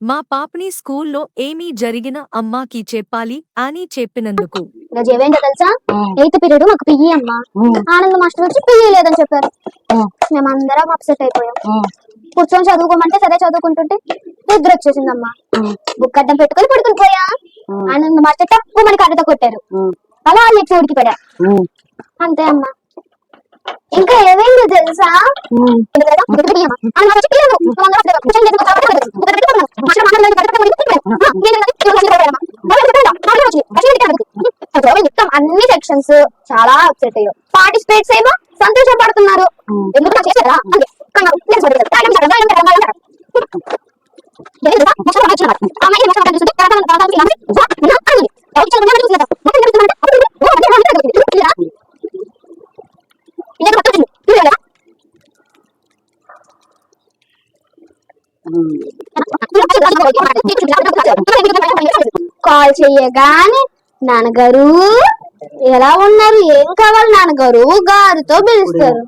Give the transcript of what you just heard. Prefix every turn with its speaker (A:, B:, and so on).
A: మా పాపని స్కూల్లో ఏమీ జరిగిన అమ్మాకి చెప్పాలి అని చెప్పినందుకు.
B: ఈరోజు తెలుసా? ఎయిత్ పీరియడ్ మాకు పియ్యి అమ్మ. ఆనంద్ మాస్టర్ వచ్చి పియ్యి లేదని చెప్పారు. మేమందరం అప్సెట్ అయిపోయాం. కూర్చొని చదువుకోమంటే సరే చదువుకుంటుంటే నిద్ర వచ్చేసిందమ్మా. బుక్ అడ్డం పెట్టుకొని పడుకుని పోయా. ఆనంద్ మాస్టర్ తక్కువ మనకి అడ్డత కొట్టారు అలా వాళ్ళకి చెవుడికి పడా అంతే అమ్మా. ఇంకా ఏమైందో తెలుసా? అన్ని సెక్షన్స్ చాలా అప్సెట్ అయ్యారు పార్టిసిపేట్స్ ఏమో సంతోషపడుతున్నారు. ఎందుకు చేశారా? కాల్ చెయ్యగానే నాన్నగారు ఎలా ఉన్నారు? ఏం కావాలి నాన్నగారు? గారుతో పిలుస్తారు.